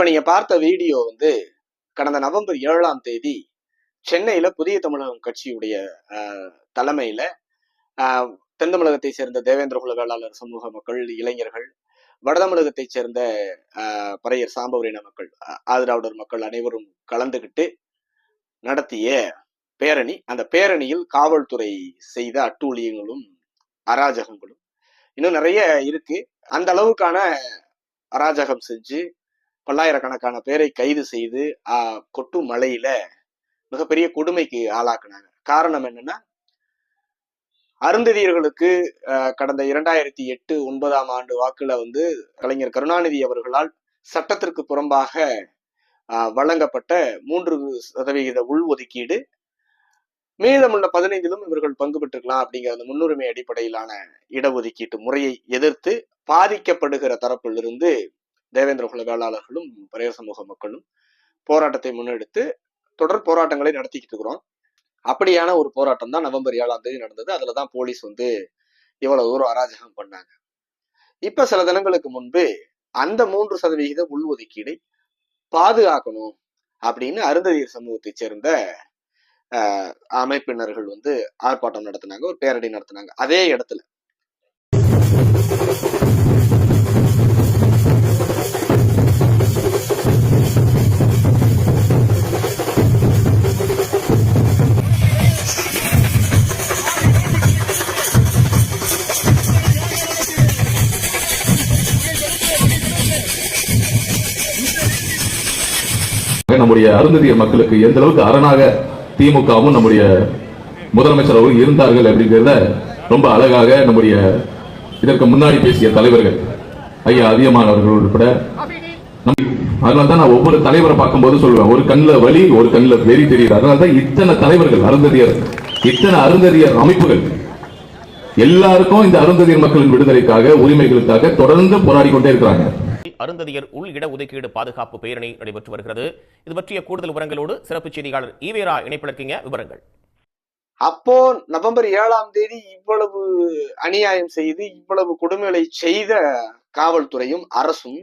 இப்ப நீங்க பார்த்த வீடியோ வந்து கடந்த நவம்பர் ஏழாம் தேதி சென்னையில புதிய தமிழகம் கட்சியுடைய தலைமையில் தலைமையில தென் தமிழகத்தை சேர்ந்த தேவேந்திர குல சமூக மக்கள் இளைஞர்கள் வட தமிழகத்தை சேர்ந்த பறையர் சாம்பவரின மக்கள் ஆதிராவிடர் மக்கள் அனைவரும் கலந்துகிட்டு நடத்திய பேரணி. அந்த பேரணியில் காவல்துறை செய்த அட்டூழியங்களும் அராஜகங்களும் இன்னும் நிறைய இருக்கு. அந்த அளவுக்கான அராஜகம் செஞ்சு பல்லாயிரக்கணக்கான பேரை கைது செய்து ஆஹ், கொட்டும் மலையில மிகப்பெரிய கொடுமைக்கு ஆளாக்குனாங்க. காரணம் என்னன்னா அருந்ததியர்களுக்கு ஆஹ், கடந்த இரண்டாயிரத்தி எட்டு ஒன்பதாம் ஆண்டு வாக்குல வந்து கலைஞர் கருணாநிதி அவர்களால் சட்டத்திற்கு புறம்பாக ஆஹ், வழங்கப்பட்ட மூன்று சதவிகித உள்ஒதுக்கீடு மீதமுள்ள பதினைந்திலும் இவர்கள் பங்கு பெற்றுக்கலாம் அப்படிங்கிற அந்த முன்னுரிமை அடிப்படையிலான இடஒதுக்கீட்டு முறையை எதிர்த்து பாதிக்கப்படுகிற தரப்பிலிருந்து தேவேந்திர குல வேளாளர்களும் பரைய சமூக மக்களும் போராட்டத்தை முன்னெடுத்து தொடர் போராட்டங்களை நடத்திக்கிட்டு இருக்கிறோம். அப்படியான ஒரு போராட்டம் தான் நவம்பர் ஏழாம் தேதி நடந்தது. அதுல தான் போலீஸ் வந்து இவ்வளவு தூரம் அராஜகம் பண்ணாங்க. இப்ப சில தினங்களுக்கு முன்பு அந்த மூன்று சதவிகித உள்ஒதுக்கீடை பாதுகாக்கணும் அப்படின்னு அருந்ததியர் சமூகத்தை சேர்ந்த அமைப்பினர்கள் வந்து ஆர்ப்பாட்டம் நடத்தினாங்க. ஒரு பேரடி நடத்தினாங்க. அதே இடத்துல நம்முடைய அருந்ததியர் மக்களுக்கு எந்த அளவுக்கு அரணாக திமுகவும் நம்முடைய முதலமைச்சர் அவர்கள் இருந்தார்கள் அப்படிங்கிறத ரொம்ப அழகாக நம்முடைய இதற்கு முன்னாடி பேசிய தலைவர்கள் ஐயா அதிகமானவர்கள் உட்பட அதனால தான் நான் ஒவ்வொரு தலைவரை பார்க்கும்போது சொல்லுவேன் ஒரு கண்ணில் வலி ஒரு கண்ணில் வெறி தெரியுது. அதனால தான் இத்தனை தலைவர்கள் அருந்ததியர் இத்தனை அருந்ததியர் அமைப்புகள் எல்லாருக்கும் இந்த அருந்ததியர் மக்களின் விடுதலைக்காக உரிமைகளுக்காக தொடர்ந்து போராடி கொண்டே இருக்கிறாங்க. அருந்ததியர் உள் இட ஒதுக்கீடு பாதுகாப்பு பேரணி நடைபெற்று வருகிறது. இது பற்றிய கூடுதல் விவரங்களோடு சிறப்பு செய்தியாளர் ஈவேரா இணைப்பில் இருக்கீங்க விவரங்கள். அப்போ நவம்பர் ஏழாம் தேதி இவ்வளவு அநியாயம் செய்து இவ்வளவு கொடுமைகளை செய்த காவல்துறையும் அரசும்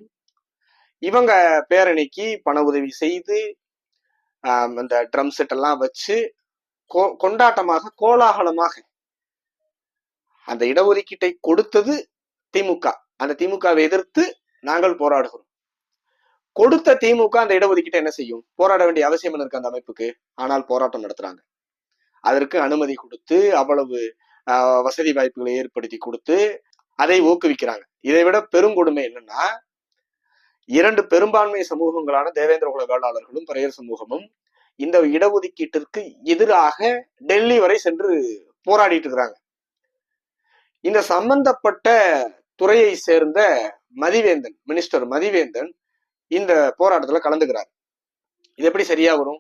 இவங்க பேரணிக்கு பண உதவி செய்து அந்த இந்த ட்ரம் செட் எல்லாம் வச்சு கொ- கொண்டாட்டமாக கோலாகலமாக அந்த இடஒதுக்கீட்டை கொடுத்தது திமுக. அந்த திமுகவை எதிர்த்து நாங்கள் போராடுகிறோம். கொடுத்த திமுக அந்த இடஒதுக்கீட்டை என்ன செய்யும்? போராட வேண்டிய அவசியம் இருக்கு அந்த அமைப்புக்கு? ஆனால் போராட்டம் நடத்துறாங்க. அதற்கு அனுமதி கொடுத்து அவ்வளவு ஆஹ், வசதி வாய்ப்புகளை ஏற்படுத்தி கொடுத்து அதை ஊக்குவிக்கிறாங்க. இதை விட பெருங்கொடுமை என்னன்னா இரண்டு பெரும்பான்மை சமூகங்களான தேவேந்திர குல வேளாளர்களும் பரையர் சமூகமும் இந்த இடஒதுக்கீட்டிற்கு எதிராக டெல்லி வரை சென்று போராடிட்டு இருக்கிறாங்க. இந்த சம்பந்தப்பட்ட துறையை சேர்ந்த மதிவேந்தன் மினிஸ்டர் மதிவேந்தன் இந்த போராட்டத்துல கலந்துக்கிறார். இது எப்படி சரியா வரும்?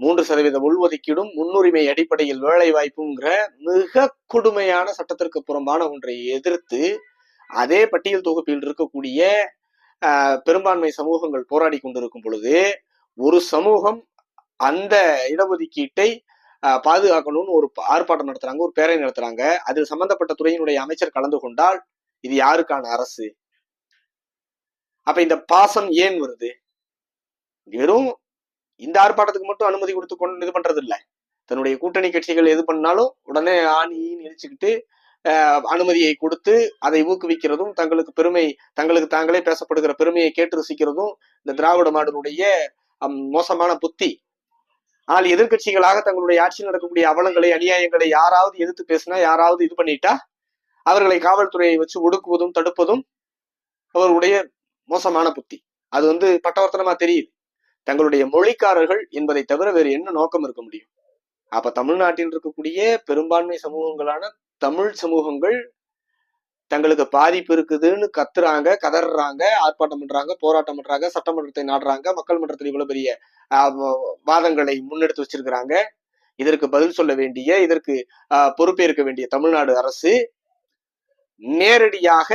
மூன்று சதவீத உள்ஒதுக்கீடும் முன்னுரிமை அடிப்படையில் வேலை வாய்ப்புங்கிற மிக கொடுமையான சட்டத்திற்கு புறம்பான ஒன்றை எதிர்த்து அதே பட்டியல் தொகுப்பில் இருக்கக்கூடிய ஆஹ், பெரும்பான்மை சமூகங்கள் போராடி கொண்டிருக்கும் பொழுது ஒரு சமூகம் அந்த இடஒதுக்கீட்டை ஆஹ், பாதுகாக்கணும்னு ஒரு ஆர்ப்பாட்டம் நடத்துறாங்க ஒரு பேரணி நடத்துறாங்க. அதில் சம்பந்தப்பட்ட துறையினுடைய அமைச்சர் கலந்து கொண்டால் இது யாருக்கான அரசு? அப்ப இந்த பாசம் ஏன் வருது? வெறும் இந்த ஆர்ப்பாட்டத்துக்கு மட்டும் அனுமதி கொடுத்து கொண்டு இது பண்றது இல்லை தன்னுடைய கூட்டணி கட்சிகள் எது பண்ணாலும் உடனே ஆணி நினைச்சுக்கிட்டு அனுமதியை கொடுத்து அதை ஊக்குவிக்கிறதும் தங்களுக்கு பெருமை தங்களுக்கு தாங்களே பேசப்படுகிற பெருமையை கேட்டு ரசிக்கிறதும் இந்த திராவிட மாடலுடைய மோசமான புத்தி. ஆனால் எதிர்க்கட்சிகளாக தங்களுடைய ஆட்சியில் நடக்கக்கூடிய அவலங்களை அநியாயங்களை யாராவது எதிர்த்து பேசினா யாராவது இது பண்ணிட்டா அவர்களை காவல்துறையை வச்சு ஒடுக்குவதும் தடுப்பதும் அவருடைய மோசமான புத்தி. அது வந்து பட்டவர்த்தனமா தெரியுது. தங்களுடைய மொழிக்காரர்கள் என்பதை தவிர வேறு என்ன நோக்கம் இருக்க முடியும்? அப்ப தமிழ்நாட்டில் இருக்கக்கூடிய பெரும்பான்மை சமூகங்களான தமிழ் சமூகங்கள் தங்களுக்கு பாதிப்பு இருக்குதுன்னு கத்துறாங்க கதறாங்க ஆர்ப்பாட்டம் பண்றாங்க போராட்டம் பண்றாங்க சட்டமன்றத்தை நாடுறாங்க மக்கள் மன்றத்தில் இவ்வளவு பெரிய ஆஹ், வாதங்களை முன்னெடுத்து வச்சிருக்கிறாங்க. இதற்கு பதில் சொல்ல வேண்டிய இதற்கு பொறுப்பேற்க வேண்டிய தமிழ்நாடு அரசு நேரடியாக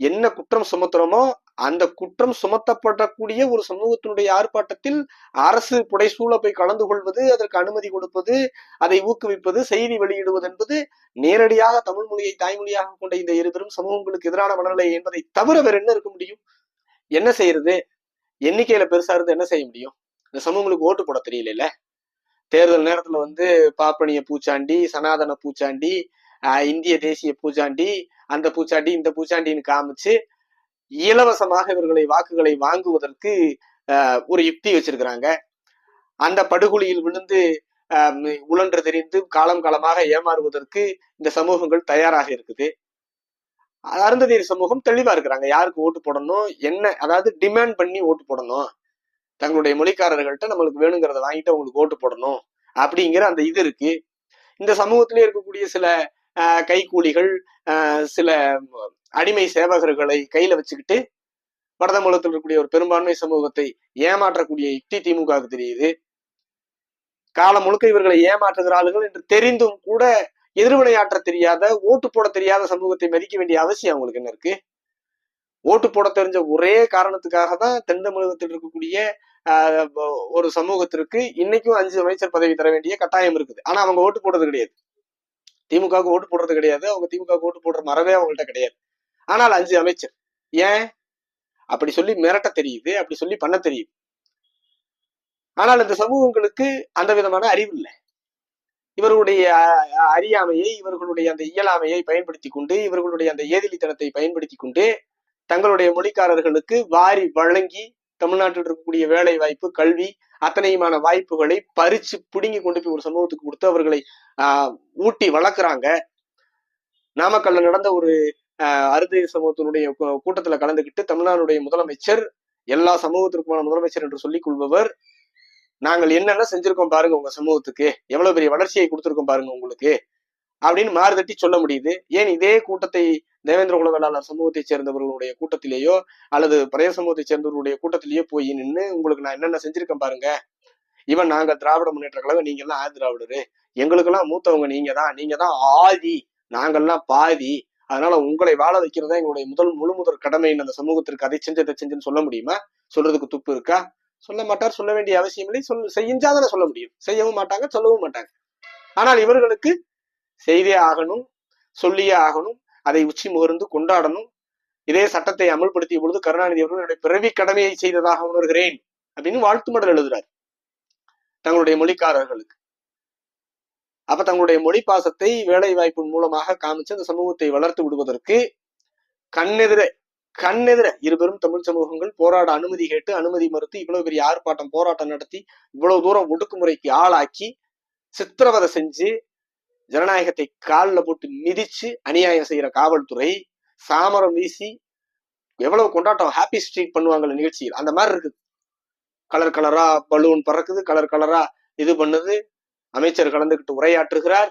என்ன குற்றம் சுமத்துறோமோ அந்த குற்றம் சுமத்தப்படக்கூடிய ஒரு சமூகத்தினுடைய ஆர்ப்பாட்டத்தில் அரசு புடைசூழ போய் கலந்து கொள்வது அதற்கு அனுமதி கொடுப்பது அதை ஊக்குவிப்பது செய்தி வெளியிடுவது என்பது நேரடியாக தமிழ் மொழியை தாய்மொழியாக கொண்ட இந்த இருபெரும் சமூகங்களுக்கு எதிரான மனநிலை என்பதை தவிர வேற என்ன இருக்க முடியும்? என்ன செய்யறது? எண்ணிக்கையில பெருசா இருந்து என்ன செய்ய முடியும்? இந்த சமூகங்களுக்கு ஓட்டு போட தெரியல தேர்தல் நேரத்துல வந்து பாப்பனிய பூச்சாண்டி சனாதன பூச்சாண்டி ஆஹ் இந்திய தேசிய பூச்சாண்டி அந்த பூச்சாண்டி இந்த பூச்சாண்டின்னு காமிச்சு இலவசமாக இவர்களை வாக்குகளை வாங்குவதற்கு ஒரு யுக்தி வச்சிருக்கிறாங்க. அந்த படுகொலியில் விழுந்து உழன்று தெரிந்து காலம் காலமாக ஏமாறுவதற்கு இந்த சமூகங்கள் தயாராக இருக்குது. அருந்ததியர் சமூகம் தெளிவா இருக்கிறாங்க. யாருக்கு ஓட்டு போடணும் என்ன அதாவது டிமாண்ட் பண்ணி ஓட்டு போடணும். தங்களுடைய மொழிக்காரர்கள்ட்ட நம்மளுக்கு வேணுங்கிறத வாங்கிட்டு அவங்களுக்கு ஓட்டு போடணும் அப்படிங்கிற அந்த இது இருக்கு. இந்த சமூகத்திலே இருக்கக்கூடிய சில கைகூலிகள் கைக்கூலிகள் ஆஹ், சில அடிமை சேவகர்களை கையில வச்சுக்கிட்டு வடதமூலத்தில் இருக்கக்கூடிய ஒரு பெரும்பான்மை சமூகத்தை ஏமாற்றக்கூடிய யுக்தி திமுகவுக்கு தெரியுது. காலம் முழுக்க இவர்களை ஏமாற்றுகிறார்கள் என்று தெரிந்தும் கூட எதிர்வினையாற்ற தெரியாத ஓட்டு போட தெரியாத சமூகத்தை மதிக்க வேண்டிய அவசியம் அவங்களுக்கு என்ன இருக்கு? ஓட்டு போட தெரிஞ்ச ஒரே காரணத்துக்காக தான் தென் தமிழகத்தில் இருக்கக்கூடிய ஆஹ், ஒரு சமூகத்திற்கு இன்னைக்கும் அஞ்சு அமைச்சர் பதவி தர வேண்டிய கட்டாயம் இருக்குது. ஆனா அவங்க ஓட்டு போடுறது கிடையாது. திமுகவுக்கு ஓட்டு போடுறது கிடையாது. அவங்க திமுக ஓட்டு போடுற மரபே அவங்கள்ட்ட கிடையாது. ஆனால் அஞ்சு அமைச்சர். ஏன்? அப்படி சொல்லி மிரட்ட தெரியுது அப்படி சொல்லி பண்ண தெரியுது. ஆனால் இந்த சமூகங்களுக்கு அந்த விதமான அறிவு இல்லை இவர்களுடைய அஹ், அறியாமையை இவர்களுடைய அந்த இயலாமையை பயன்படுத்தி கொண்டு இவர்களுடைய அந்த ஏதிலித்தனத்தை பயன்படுத்தி கொண்டு தங்களுடைய மொழிக்காரர்களுக்கு வாரி வழங்கி தமிழ்நாட்டில் இருக்கக்கூடிய வேலை வாய்ப்பு கல்வி அத்தனையுமான வாய்ப்புகளை பறிச்சு பிடுங்கி கொண்டு போய் ஒரு சமூகத்துக்கு கொடுத்து அவர்களை ஆஹ், ஊட்டி வளர்க்குறாங்க. நாமக்கல்ல நடந்த ஒரு அறுதி சமூகத்தினுடைய கூட்டத்துல கலந்துக்கிட்டு தமிழ்நாடுடைய முதலமைச்சர் எல்லா சமூகத்திற்குமான முதலமைச்சர் என்று சொல்லிக் கொள்பவர் நாங்கள் என்னென்ன செஞ்சிருக்கோம் பாருங்க உங்க சமூகத்துக்கு எவ்வளவு பெரிய வளர்ச்சியை கொடுத்துருக்கோம் பாருங்க உங்களுக்கு அப்படின்னு மாறுதட்டி சொல்ல முடியுது. ஏன் இதே கூட்டத்தை தேவேந்திர குல வேளாளர் சமூகத்தைச் சேர்ந்தவர்களுடைய கூட்டத்திலேயோ அல்லது பழைய சமூகத்தைச் சேர்ந்தவர்களுடைய கூட்டத்திலேயோ போய் நின்று உங்களுக்கு நான் என்னென்ன செஞ்சிருக்கேன் பாருங்க. இவன் நாங்க திராவிட முன்னேற்ற கழகம் நீங்க எல்லாம் ஆதி திராவிடரு எங்களுக்கெல்லாம் மூத்தவங்க நீங்க தான் நீங்க தான் ஆதி. நாங்கெல்லாம் பாதி. அதனால உங்களை வாழ வைக்கிறதா எங்களுடைய முதல் முழு முதல் கடமைன்னு அந்த சமூகத்திற்கு அதை செஞ்சு இதை செஞ்சுன்னு சொல்ல முடியுமா? சொல்றதுக்கு துப்பு இருக்கா? சொல்ல மாட்டார் சொல்ல வேண்டிய அவசியம் இல்லை. சொல் செஞ்சாதானே சொல்ல முடியும். செய்யவும் மாட்டாங்க சொல்லவும் மாட்டாங்க. ஆனால் இவர்களுக்கு செய்தே ஆகணும் சொல்லியே ஆகணும் அதை உச்சி முகர்ந்து கொண்டாடணும். இதே சட்டத்தை அமல்படுத்திய பொழுது கருணாநிதி அவர்கள் என்னுடைய பிறவி கடமையை செய்ததாக உணர்கிறேன் அப்படின்னு வாழ்த்து மடல் எழுதுறார். தங்களுடைய மொழிக்காரர்களுக்கு. அப்ப தங்களுடைய மொழி பாசத்தை வேலை வாய்ப்பின் மூலமாக காமிச்சு அந்த சமூகத்தை வளர்த்து விடுவதற்கு கண்ணெதிர கண்ணெதிர இருபெரும் தமிழ் சமூகங்கள் போராட அனுமதி கேட்டு அனுமதி மறுத்து இவ்வளவு பெரிய ஆர்ப்பாட்டம் போராட்டம் நடத்தி இவ்வளவு தூரம் ஒடுக்குமுறைக்கு ஆளாக்கி சித்திரவதை செஞ்சு ஜனநாயகத்தை காலில் போட்டு மிதிச்சு அநியாயம் செய்யற காவல்துறை சாமரம் வீசி எவ்வளவு கொண்டாட்டம் ஹாப்பி ஸ்ட்ரீட் பண்ணுவாங்கல்ல நிகழ்ச்சியில். அந்த மாதிரி இருக்குது. கலர் கலரா பலூன் பறக்குது கலர் கலரா இது பண்ணுது அமைச்சர் கலந்துக்கிட்டு உரையாற்றுகிறார்.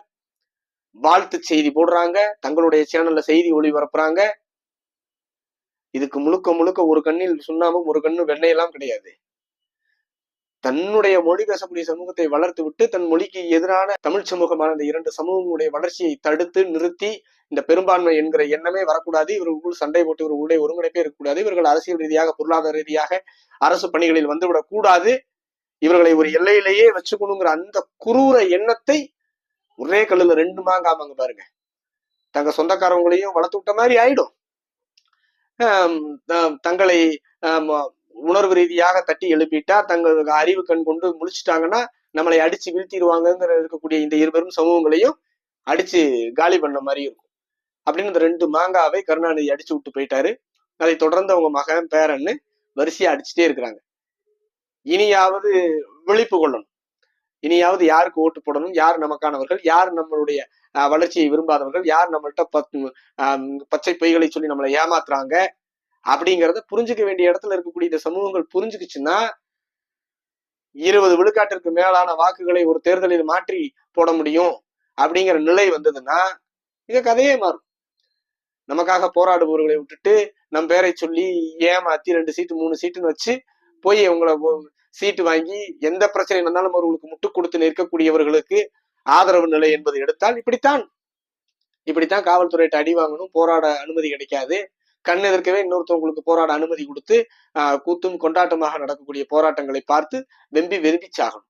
வாழ்த்து செய்தி போடுறாங்க. தங்களுடைய சேனல்ல செய்தி ஒளிபரப்புறாங்க. இதுக்கு முழுக்க முழுக்க ஒரு கண்ணில் சுண்ணாமும் ஒரு கண்ணு வெண்ணையெல்லாம் கிடையாது. தன்னுடைய மொழி பேசக்கூடிய சமூகத்தை வளர்த்து விட்டு தன் மொழிக்கு எதிரான தமிழ் சமூகமான இந்த இரண்டு சமூகங்களுடைய வளர்ச்சியை தடுத்து நிறுத்தி இந்த பெரும்பான்மை என்கிற எண்ணமே வரக்கூடாது. இவர்களுக்குள் சண்டை போட்டு இவர்களுடைய ஒருங்கிணைப்பே இருக்கக்கூடாது. இவர்கள் அரசியல் ரீதியாக பொருளாதார ரீதியாக அரசு பணிகளில் வந்துவிடக் கூடாது இவர்களை ஒரு எல்லையிலேயே வச்சுக்கணுங்கிற அந்த குரூர எண்ணத்தை ஒரே கல்லுல ரெண்டு மாங்காமாங்க பாருங்க. தங்க சொந்தக்காரவங்களையும் வளர்த்து விட்ட மாதிரி ஆயிடும். தங்களை உணர்வு ரீதியாக தட்டி எழுப்பிட்டா தங்களுக்கு அறிவு கண் கொண்டு முழிச்சிட்டாங்கன்னா நம்மளை அடிச்சு வீழ்த்திடுவாங்கங்கிற இருக்கக்கூடிய இந்த இருவரும் சமூகங்களையும் அடிச்சு காலி பண்ண மாதிரி இருக்கும். அப்படின்னு இந்த ரெண்டு மாங்காவை கருணாநிதி அடிச்சு விட்டு போயிட்டாரு. அதை தொடர்ந்து அவங்க மகன் பேரன்னு வரிசையா அடிச்சுட்டே இருக்கிறாங்க. இனியாவது விழிப்பு கொள்ளணும். இனியாவது யாருக்கு ஓட்டு போடணும்? யார் நமக்கானவர்கள்? யார் நம்மளுடைய வளர்ச்சியை விரும்பாதவர்கள்? யார் நம்மள்கிட்ட பச்சை பொய்களை சொல்லி நம்மளை ஏமாத்துறாங்க? அப்படிங்கிறத புரிஞ்சுக்க வேண்டிய இடத்துல இருக்கக்கூடிய இந்த சமூகங்கள் புரிஞ்சுக்குச்சுன்னா இருபது விழுக்காட்டிற்கு மேலான வாக்குகளை ஒரு தேர்தலில் மாற்றி போட முடியும் அப்படிங்கிற நிலை வந்ததுன்னா இங்க கதையே மாறும். நமக்காக போராடுபவர்களை விட்டுட்டு நம் பேரை சொல்லி ஏமாத்தி ரெண்டு சீட்டு மூணு சீட்டுன்னு வச்சு போய் உங்களை சீட்டு வாங்கி எந்த பிரச்சனை வந்தாலும் அவர்களுக்கு முட்டு கொடுத்து நிற்கக்கூடியவர்களுக்கு ஆதரவு நிலை என்பது எடுத்தால் இப்படித்தான். இப்படித்தான் காவல்துறையிட்ட அடி வாங்கணும் போராட அனுமதி கிடைக்காது. கண் எதிர்க்கவே இன்னொருத்தவங்களுக்கு போராட அனுமதி கொடுத்து கூத்தும் கொண்டாட்டமாக நடக்கக்கூடிய போராட்டங்களை பார்த்து வெம்பி வெறுப்பி சாகணும்